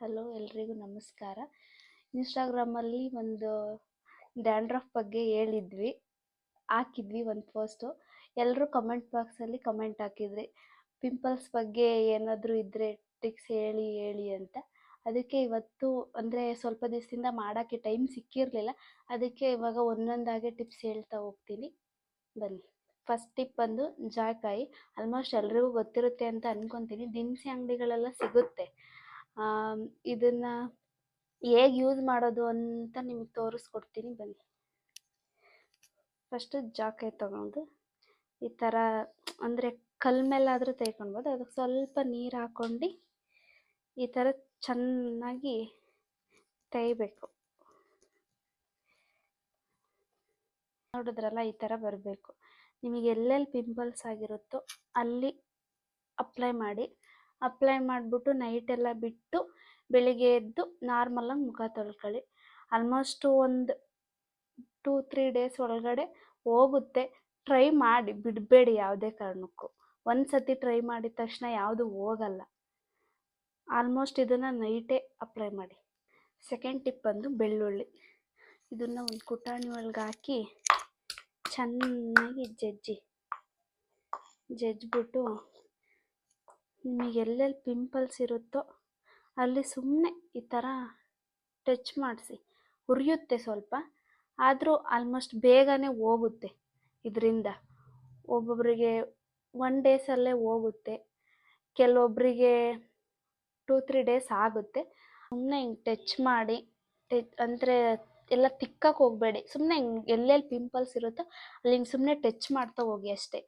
Hello, ಎಲ್ರಿಗೂ ನಮಸ್ಕಾರ. ಇನ್ಸ್ಟಾಗ್ರಾಮಲ್ಲಿ ಒಂದು ಡ್ಯಾಂಡ್ರಫ್ ಬಗ್ಗೆ ಹೇಳಿದ್ವಿ, ಹಾಕಿದ್ವಿ ಒಂದು ಪೋಸ್ಟು ಎಲ್ಲರೂ ಕಮೆಂಟ್ ಬಾಕ್ಸಲ್ಲಿ ಕಮೆಂಟ್ ಹಾಕಿದ್ರಿ. ಪಿಂಪಲ್ಸ್ ಬಗ್ಗೆ ಏನಾದರೂ ಇದ್ದರೆ ಟ್ರಿಕ್ಸ್ ಹೇಳಿ ಹೇಳಿ ಅಂತ. ಅದಕ್ಕೆ ಇವತ್ತು ಅಂದರೆ ಸ್ವಲ್ಪ ದಿವಸದಿಂದ ಮಾಡೋಕ್ಕೆ ಟೈಮ್ ಸಿಕ್ಕಿರಲಿಲ್ಲ. ಅದಕ್ಕೆ ಇವಾಗ ಒಂದೊಂದಾಗೆ ಟಿಪ್ಸ್ ಹೇಳ್ತಾ ಹೋಗ್ತೀನಿ. ಬನ್ನಿ. ಫಸ್ಟ್ ಟಿಪ್ ಬಂದು ಜಾಯ್ಕಾಯಿ ಆಲ್ಮೋಸ್ಟ್ ಎಲ್ರಿಗೂ ಗೊತ್ತಿರುತ್ತೆ ಅಂತ ಅನ್ಕೊತೀನಿ. ದಿನಸಿ ಅಂಗಡಿಗಳೆಲ್ಲ ಸಿಗುತ್ತೆ. ಇದನ್ನು ಹೇಗೆ ಯೂಸ್ ಮಾಡೋದು ಅಂತ ನಿಮಗೆ ತೋರಿಸ್ಕೊಡ್ತೀನಿ ಬನ್ನಿ. ಫಸ್ಟು ಜಾಕೆಟ್ ತೊಗೊಂಡು ಈ ಥರ ಅಂದರೆ ಕಲ್ ಮೇಲಾದರೂ ತೆಯ್ಕೊಳ್ಬೋದು ಅದಕ್ಕೆ ಸ್ವಲ್ಪ ನೀರು ಹಾಕ್ಕೊಂಡು ಈ ಥರ ಚೆನ್ನಾಗಿ ತೆಗಿಬೇಕು ನೋಡಿದ್ರಲ್ಲ ಈ ಥರ ಬರಬೇಕು. ನಿಮಗೆ ಎಲ್ಲೆಲ್ಲಿ ಪಿಂಪಲ್ಸ್ ಆಗಿರುತ್ತೋ ಅಲ್ಲಿ ಅಪ್ಲೈ ಮಾಡಿ. ಅಪ್ಲೈ ಮಾಡಿಬಿಟ್ಟು ನೈಟೆಲ್ಲ ಬಿಟ್ಟು ಬೆಳಿಗ್ಗೆ ಎದ್ದು ನಾರ್ಮಲಾಗಿ ಮುಖ ತೊಳ್ಕೊಳ್ಳಿ. ಆಲ್ಮೋಸ್ಟ್ ಒಂದು ಟೂ ತ್ರೀ ಡೇಸ್ ಒಳಗಡೆ ಹೋಗುತ್ತೆ. ಟ್ರೈ ಮಾಡಿ, ಬಿಡಬೇಡಿ ಯಾವುದೇ ಕಾರಣಕ್ಕೂ. ಒಂದು ಸತಿ ಟ್ರೈ ಮಾಡಿದ ತಕ್ಷಣ ಯಾವುದು ಹೋಗಲ್ಲ. ಆಲ್ಮೋಸ್ಟ್ ಇದನ್ನು ನೈಟೇ ಅಪ್ಲೈ ಮಾಡಿ. ಸೆಕೆಂಡ್ ಟಿಪ್ ಬಂದು ಬೆಳ್ಳುಳ್ಳಿ. ಇದನ್ನು ಒಂದು ಕುಟಾಣಿ ಒಳಗೆ ಹಾಕಿ ಚೆನ್ನಾಗಿ ಜಜ್ಜಿ. ಜಜ್ಜಿಬಿಟ್ಟು ನಿಮಗೆ ಎಲ್ಲೆಲ್ಲಿ ಪಿಂಪಲ್ಸ್ ಇರುತ್ತೋ, ಅಲ್ಲಿ ಸುಮ್ಮನೆ ಈ ಥರ ಟಚ್ ಮಾಡಿಸಿ. ಉರಿಯುತ್ತೆ ಸ್ವಲ್ಪ, ಆದರೂ ಆಲ್ಮೋಸ್ಟ್ ಬೇಗನೆ ಹೋಗುತ್ತೆ ಇದರಿಂದ. ಒಬ್ಬೊಬ್ಬರಿಗೆ ಒನ್ ಡೇಸಲ್ಲೇ ಹೋಗುತ್ತೆ ಕೆಲವೊಬ್ಬರಿಗೆ ಟೂ ತ್ರೀ ಡೇಸ್ ಆಗುತ್ತೆ. ಸುಮ್ಮನೆ ಹಿಂಗೆ ಟಚ್ ಮಾಡಿ ಟಚ್ ಅಂದರೆ ಎಲ್ಲ ತಿಕ್ಕಕ್ಕೆ ಹೋಗಬೇಡಿ. ಸುಮ್ಮನೆ ಹಿಂಗೆ ಎಲ್ಲೆಲ್ಲಿ ಪಿಂಪಲ್ಸ್ ಇರುತ್ತೋ ಅಲ್ಲಿ ಹಿಂಗೆ ಸುಮ್ಮನೆ ಟಚ್ ಮಾಡ್ತಾ ಹೋಗಿ ಅಷ್ಟೇ.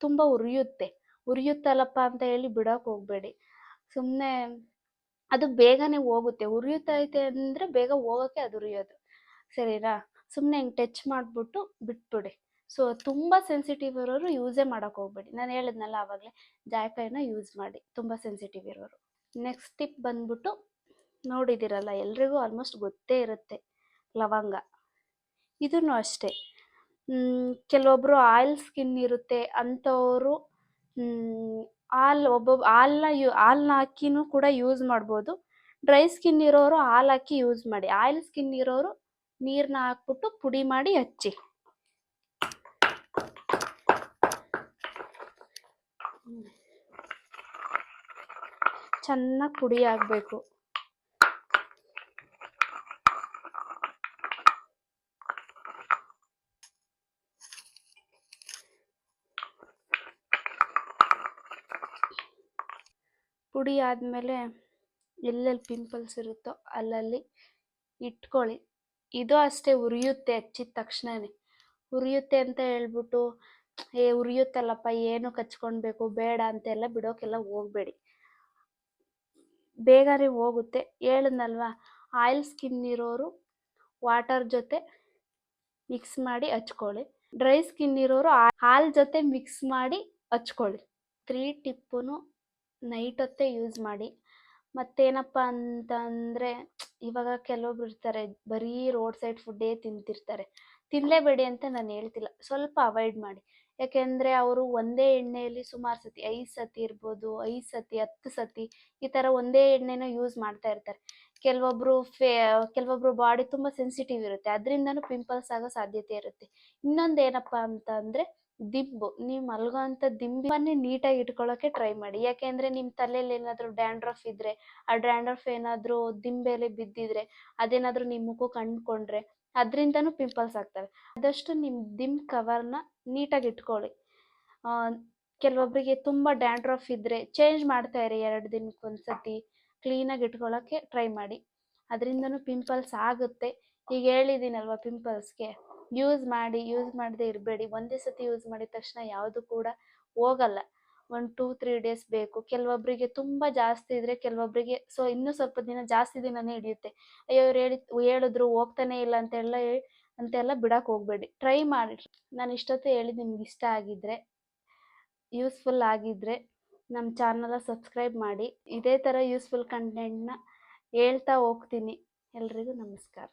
ತುಂಬ ಉರಿಯುತ್ತೆ. ಉರಿಯುತ್ತಲ್ಲಪ್ಪ ಅಂತ ಹೇಳಿ ಬಿಡೋಕೆ ಹೋಗಬೇಡಿ. ಸುಮ್ಮನೆ ಅದು ಬೇಗನೆ ಹೋಗುತ್ತೆ. ಉರಿಯುತ್ತೈತೆ ಅಂದರೆ ಬೇಗ ಹೋಗೋಕ್ಕೆ ಅದು ಉರಿಯೋದು. ಸರಿನಾ? ಸುಮ್ಮನೆ ಹಿಂಗೆ ಟಚ್ ಮಾಡಿಬಿಟ್ಟು ಬಿಟ್ಬಿಡಿ. ಸೊ ತುಂಬ ಸೆನ್ಸಿಟಿವ್ ಇರೋರು ಯೂಸೇ ಮಾಡೋಕೆ ಹೋಗ್ಬೇಡಿ. ನಾನು ಹೇಳಿದ್ನಲ್ಲ ಆವಾಗಲೇ, ಜಾಯಕಾಯಿನ ಯೂಸ್ ಮಾಡಿ. ತುಂಬ ಸೆನ್ಸಿಟಿವ್ ಇರೋರು. ನೆಕ್ಸ್ಟ್ ಟಿಪ್ ಬಂದ್ಬಿಟ್ಟು, ನೋಡಿದಿರಲ್ಲ, ಎಲ್ರಿಗೂ ಆಲ್ಮೋಸ್ಟ್ ಗೊತ್ತೇ ಇರುತ್ತೆ, ಲವಂಗ. ಇದನ್ನು ಅಷ್ಟೇ. ಕೆಲವೊಬ್ಬರು ಆಯಿಲ್ ಸ್ಕಿನ್ ಇರುತ್ತೆ, ಅಂಥವರು ಹಾಲು ಒಬ್ಬೊಬ್ಬ ಹಾಲ್ನ ಯು, ಹಾಲ್ನ ಹಾಕಿನೂ ಕೂಡ ಯೂಸ್ ಮಾಡ್ಬೋದು. ಡ್ರೈ ಸ್ಕಿನ್ ಇರೋರು ಹಾಲು ಹಾಕಿ ಯೂಸ್ ಮಾಡಿ. ಆಯಿಲ್ ಸ್ಕಿನ್ ಇರೋರು ನೀರನ್ನ ಹಾಕ್ಬಿಟ್ಟು ಪುಡಿ ಮಾಡಿ ಹಚ್ಚಿ. ಚೆನ್ನಾಗಿ ಪುಡಿ ಆಗಬೇಕು. ಪುಡಿ ಆದಮೇಲೆ ಎಲ್ಲೆಲ್ಲಿ ಪಿಂಪಲ್ಸ್ ಇರುತ್ತೋ ಅಲ್ಲಲ್ಲಿ ಇಟ್ಕೊಳ್ಳಿ. ಇದು ಅಷ್ಟೇ ಉರಿಯುತ್ತೆ ಹಚ್ಚಿದ ತಕ್ಷಣವೇ ಉರಿಯುತ್ತೆ ಅಂತ ಹೇಳ್ಬಿಟ್ಟು, ಏ, ಉರಿಯುತ್ತಲ್ಲಪ್ಪ, ಏನು ಕಚ್ಕೊಳ್ಬೇಕು ಬೇಡ ಅಂತೆಲ್ಲ ಬಿಡೋಕ್ಕೆಲ್ಲ ಹೋಗಬೇಡಿ. ಬೇಗನೆ ಹೋಗುತ್ತೆ. ಹೇಳಿದ್ನಲ್ವಾ ಆಯಿಲ್ ಸ್ಕಿನ್ ಇರೋರು ವಾಟರ್ ಜೊತೆ ಮಿಕ್ಸ್ ಮಾಡಿ ಹಚ್ಕೊಳ್ಳಿ. ಡ್ರೈ ಸ್ಕಿನ್ ಇರೋರು ಹಾಲು ಜೊತೆ ಮಿಕ್ಸ್ ಮಾಡಿ ಹಚ್ಕೊಳ್ಳಿ. ತ್ರೀ ಟಿಪ್ಪು ನೈಟ್ ಹೊತ್ತೇ ಯೂಸ್ ಮಾಡಿ. ಮತ್ತೇನಪ್ಪ ಅಂತಂದರೆ, ಇವಾಗ ಕೆಲವೊಬ್ರು ಇರ್ತಾರೆ, ಬರೀ ರೋಡ್ ಸೈಡ್ ಫುಡ್ಡೇ ತಿಂತಿರ್ತಾರೆ. ತಿನ್ನಲೇಬೇಡಿ ಅಂತ ನಾನು ಹೇಳ್ತಿಲ್ಲ. ಸ್ವಲ್ಪ ಅವಾಯ್ಡ್ ಮಾಡಿ. ಯಾಕೆಂದರೆ ಅವರು ಒಂದೇ ಎಣ್ಣೆಯಲ್ಲಿ ಸುಮಾರು ಸತಿ, ಐದು ಸತಿ ಇರ್ಬೋದು, ಐದು ಸತಿ, ಹತ್ತು ಸತಿ ಈ ಥರ ಒಂದೇ ಎಣ್ಣೆನ ಯೂಸ್ ಮಾಡ್ತಾ ಇರ್ತಾರೆ. ಕೆಲವೊಬ್ಬರು ಫೇ, ಕೆಲವೊಬ್ರು ಬಾಡಿ ತುಂಬ ಸೆನ್ಸಿಟಿವ್ ಇರುತ್ತೆ. ಅದರಿಂದನೂ ಪಿಂಪಲ್ಸ್ ಆಗೋ ಸಾಧ್ಯತೆ ಇರುತ್ತೆ. ಇನ್ನೊಂದು ಏನಪ್ಪ ಅಂತ ಅಂದರೆ ದಿಂಬು, ನೀವು ಮಲಗೋ ಅಂಥ ದಿಂಬನ್ನೇ ನೀಟಾಗಿ ಇಟ್ಕೊಳ್ಳೋಕೆ ಟ್ರೈ ಮಾಡಿ. ಯಾಕೆಂದರೆ ನಿಮ್ಮ ತಲೆಯಲ್ಲಿ ಏನಾದರೂ ಡ್ಯಾಂಡ್ರಫ್ ಇದ್ದರೆ ಆ ಡ್ಯಾಂಡ್ರಫ್ ಏನಾದರೂ ದಿಂಬೆಲೆ ಬಿದ್ದಿದ್ರೆ, ಅದೇನಾದರೂ ನಿಮ್ಮ ಮುಖಕ್ಕೆ ಅಂಟ್ಕೊಂಡ್ರೆ ಅದರಿಂದನೂ ಪಿಂಪಲ್ಸ್ ಆಗ್ತವೆ. ಆದಷ್ಟು ನಿಮ್ಮ ದಿಂಬ್ ಕವರ್ನ ನೀಟಾಗಿ ಇಟ್ಕೊಳ್ಳಿ. ಕೆಲವೊಬ್ಬರಿಗೆ ತುಂಬ ಡ್ಯಾಂಡ್ರಫ್ ಇದ್ದರೆ ಚೇಂಜ್ ಮಾಡ್ತಾ ಇರಿ ಎರಡು ದಿನಕ್ಕೆ ಒಂದ್ಸತಿ ಕ್ಲೀನಾಗಿ ಇಟ್ಕೊಳ್ಳೋಕ್ಕೆ ಟ್ರೈ ಮಾಡಿ. ಅದರಿಂದನೂ ಪಿಂಪಲ್ಸ್ ಆಗುತ್ತೆ. ಈಗ ಹೇಳಿದ್ದೀನಲ್ವ ಪಿಂಪಲ್ಸ್ಗೆ ಯೂಸ್ ಮಾಡಿ ಯೂಸ್ ಮಾಡದೆ ಇರಬೇಡಿ. ಒಂದೇ ಸತಿ ಯೂಸ್ ಮಾಡಿದ ತಕ್ಷಣ ಯಾವುದು ಕೂಡ ಹೋಗಲ್ಲ. ಒಂದು ಟೂ ತ್ರೀ ಡೇಸ್ ಬೇಕು. ಕೆಲವೊಬ್ಬರಿಗೆ ತುಂಬ ಜಾಸ್ತಿ ಇದ್ರೆ ಕೆಲವೊಬ್ಬರಿಗೆ ಸೊ ಇನ್ನೂ ಸ್ವಲ್ಪ ದಿನ ಜಾಸ್ತಿ ದಿನನೇ ಹಿಡಿಯುತ್ತೆ. ಅಯ್ಯೋ, ಇವ್ರು ಹೇಳಿ ಹೇಳಿದ್ರು, ಹೋಗ್ತಾನೆ ಇಲ್ಲ ಅಂತೆಲ್ಲ ಅಂತೆಲ್ಲ ಬಿಡಕ್ಕೆ ಹೋಗಬೇಡಿ. ಟ್ರೈ ಮಾಡಿ. ನಾನು ಇಷ್ಟೊತ್ತು ಹೇಳಿ ನಿಮ್ಗೆ ಇಷ್ಟ ಆಗಿದ್ರೆ ಯೂಸ್ಫುಲ್ ಆಗಿದ್ದರೆ ನಮ್ಮ ಚಾನಲ ಸಬ್ಸ್ಕ್ರೈಬ್ ಮಾಡಿ. ಇದೇ ಥರ ಯೂಸ್ಫುಲ್ ಕಂಟೆಂಟ್ನ ಹೇಳ್ತಾ ಹೋಗ್ತೀನಿ. ಎಲ್ರಿಗೂ ನಮಸ್ಕಾರ.